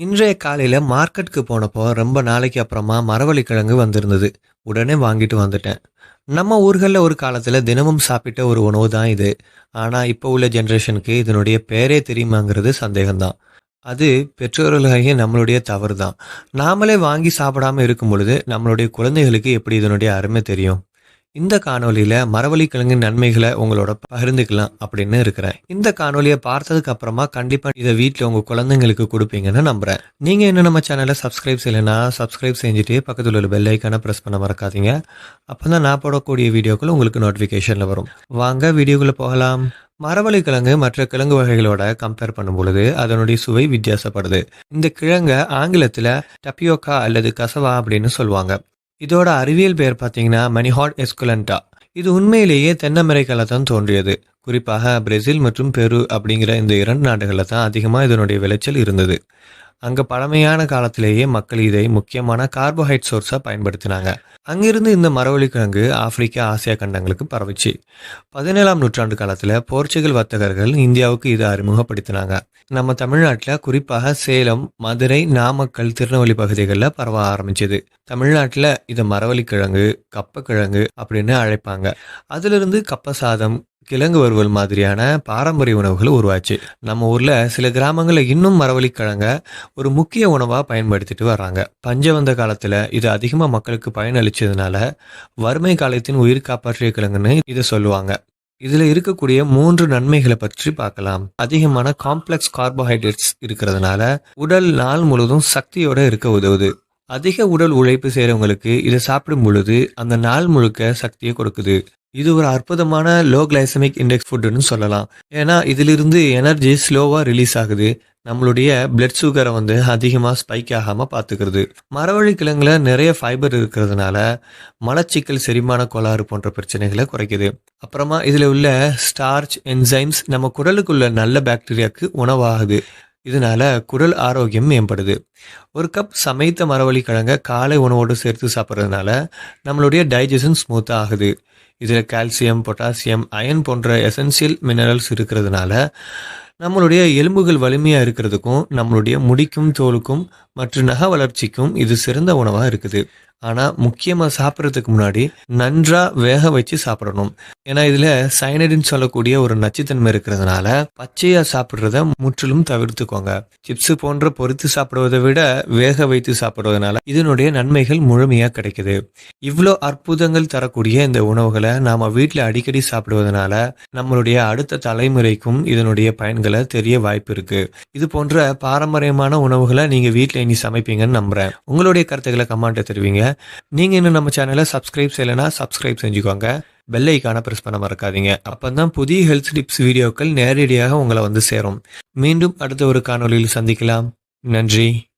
இன்றைய காலையில் மார்க்கெட்டுக்கு போனப்போ ரொம்ப நாளைக்கு அப்புறமா மரவள்ளி கிழங்கு வந்திருந்தது. உடனே வாங்கிட்டு வந்துட்டேன். நம்ம ஊர்களில் ஒரு காலத்தில் தினமும் சாப்பிட்ட ஒரு உணவு தான் இது. ஆனால் இப்போ உள்ள ஜென்ரேஷனுக்கு இதனுடைய பேரே தெரியுமாங்கிறது சந்தேகம்தான். அது பெற்றோர்களாகிய நம்மளுடைய தவறு தான் நாமளே வாங்கி சாப்பிடாம இருக்கும் பொழுது நம்மளுடைய குழந்தைகளுக்கு எப்படி இதனுடைய அருமை தெரியும்? இந்த காணொலியில மரவள்ளி கிழங்கின் நன்மைகளை உங்களோட பகிர்ந்துக்கலாம் அப்படின்னு இருக்கிறேன். இந்த காணொலியை பார்த்ததுக்கு அப்புறமா கண்டிப்பா இதை வீட்டில் உங்க குழந்தைங்களுக்கு கொடுப்பீங்கன்னு நம்புறேன். நீங்க இன்னும் நம்ம சேனலை சப்ஸ்கிரைப் செய்யலைன்னா சப்ஸ்கிரைப் செஞ்சுட்டு பக்கத்தில் உள்ள பெல் ஐக்கான ப்ரெஸ் பண்ண மறக்காதீங்க. அப்பதான் நான் போடக்கூடிய வீடியோக்கள் உங்களுக்கு நோட்டிஃபிகேஷன்ல வரும். வாங்க வீடியோக்குள்ள போகலாம். மரவள்ளி கிழங்கு மற்ற கிழங்கு வகைகளோட கம்பேர் பண்ணும் பொழுது அதனுடைய சுவை வித்தியாசப்படுது. இந்த கிழங்கை ஆங்கிலத்துல டப்பியோக்கா அல்லது கசவா அப்படின்னு சொல்லுவாங்க. இதோட அறிவியல் பெயர் பார்த்தீங்கன்னா மணிஹாட் எஸ்குலண்டா. இது உண்மையிலேயே தென் தான் தோன்றியது. குறிப்பாக பிரேசில் மற்றும் பெரு அப்படிங்கிற இந்த இரண்டு நாடுகளில் தான் அதிகமாக இதனுடைய விளைச்சல் இருந்தது. அங்கே பழமையான காலத்திலேயே மக்கள் இதை முக்கியமான கார்போஹைட் சோர்ஸாக பயன்படுத்தினாங்க. அங்கிருந்து இந்த மரவள்ளி கிழங்கு ஆப்பிரிக்கா ஆசியா கண்டங்களுக்கு பரவிச்சு. பதினேழாம் நூற்றாண்டு காலத்தில் போர்ச்சுகல் வர்த்தகர்கள் இந்தியாவுக்கு இதை அறிமுகப்படுத்தினாங்க. நம்ம தமிழ்நாட்டில் குறிப்பாக சேலம் மதுரை நாமக்கல் திருநெல்வேலி பகுதிகளில் பரவ ஆரம்பிச்சது. தமிழ்நாட்டில் இதை மரவள்ளிக்கிழங்கு கப்பக்கிழங்கு அப்படின்னு அழைப்பாங்க. அதிலிருந்து கப்ப சாதம் கிழங்கு வறுவல் மாதிரியான பாரம்பரிய உணவுகள் உருவாச்சு. நம்ம ஊரில் சில கிராமங்களில் இன்னும் மரவள்ளிக்கிழங்க ஒரு முக்கிய உணவாக பயன்படுத்திட்டு வர்றாங்க. பஞ்சவந்த காலத்தில் இது அதிகமாக மக்களுக்கு பயனளிச்சதுனால வறுமை காலத்தின் உயிர் காப்பாற்றிய கிழங்குன்னு இதை சொல்லுவாங்க. இதில் இருக்கக்கூடிய மூன்று நன்மைகளை பற்றி பார்க்கலாம். அதிகமான காம்ப்ளெக்ஸ் கார்போஹைட்ரேட்ஸ் இருக்கிறதுனால உடல் நாள் முழுவதும் சக்தியோடு இருக்க உதவுது. அதிக உடல் உழைப்பு செய்கிறவங்களுக்கு இதை சாப்பிடும் பொழுது அந்த நாள் முழுக்க சக்தியை கொடுக்குது. இது ஒரு அற்புதமான லோ கிளைசமிக் இண்டெக்ஸ் ஃபுட்டுன்னு சொல்லலாம். ஏன்னா இதிலிருந்து எனர்ஜி ஸ்லோவாக ரிலீஸ் ஆகுது. நம்மளுடைய பிளட் சுகரை வந்து அதிகமாக ஸ்பைக் ஆகாமல் பார்த்துக்கிறது. மரவழி கிழங்குல நிறைய ஃபைபர் இருக்கிறதுனால மலச்சிக்கல் செரிமான கோளாறு போன்ற பிரச்சனைகளை குறைக்குது. அப்புறமா இதில் உள்ள ஸ்டார்ச் என்சைம்ஸ் நம்ம குடலுக்குள்ள நல்ல பாக்டீரியாவுக்கு உணவாகுது. இதனால குடல் ஆரோக்கியம் மேம்படுது. ஒரு கப் சமைத்த மரவள்ளி கிழங்க காலை உணவோடு சேர்த்து சாப்பிட்றதுனால நம்மளுடைய டைஜஷன் ஸ்மூத்தாக ஆகுது. இதில் கால்சியம் பொட்டாசியம் அயன் போன்ற எசென்சியல் மினரல்ஸ் இருக்கிறதுனால நம்மளுடைய எலும்புகள் வலிமையாக இருக்கிறதுக்கும் நம்மளுடைய முடிக்கும் தோலுக்கும் மற்றும் நக வளர்ச்சிக்கும் இது சிறந்த உணவாக இருக்குது. ஆனால் முக்கியமாக சாப்பிட்றதுக்கு முன்னாடி நன்றாக வேக வச்சு சாப்பிடணும். ஏன்னா இதில் சைனடின்னு சொல்லக்கூடிய ஒரு நச்சுத்தன்மை இருக்கிறதுனால பச்சையாக சாப்பிட்றத முற்றிலும் தவிர்த்துக்கோங்க. சிப்ஸ் போன்ற பொறுத்து சாப்பிடுவதை விட வேக வைத்து சாப்பிடுவதனால இதனுடைய நன்மைகள் முழுமையாக கிடைக்குது. இவ்வளோ அற்புதங்கள் தரக்கூடிய இந்த உணவுகளை நாம் வீட்டில் அடிக்கடி சாப்பிடுவதனால நம்மளுடைய அடுத்த தலைமுறைக்கும் இதனுடைய பயன்களை தெரிய வாய்ப்பு இருக்குது இது போன்ற பாரம்பரியமான உணவுகளை நீங்கள் வீட்டில் நீ சமைப்பீங்கன்னு நம்புறேன். உங்களுடைய கருத்துக்களை கமெண்ட்டை தெரிவிங்க. நீங்கள் இன்னும் நம்ம சேனலை சப்ஸ்கிரைப் செய்யலைன்னா சப்ஸ்கிரைப் செஞ்சுக்கோங்க. பெல் ஐக்கான ப்ரெஸ் பண்ண மறக்காதீங்க. அப்போ தான் புதிய ஹெல்த் டிப்ஸ் வீடியோக்கள் நேரடியாக உங்களை வந்து சேரும். மீண்டும் அடுத்த ஒரு காணொளியில் சந்திக்கலாம். நன்றி.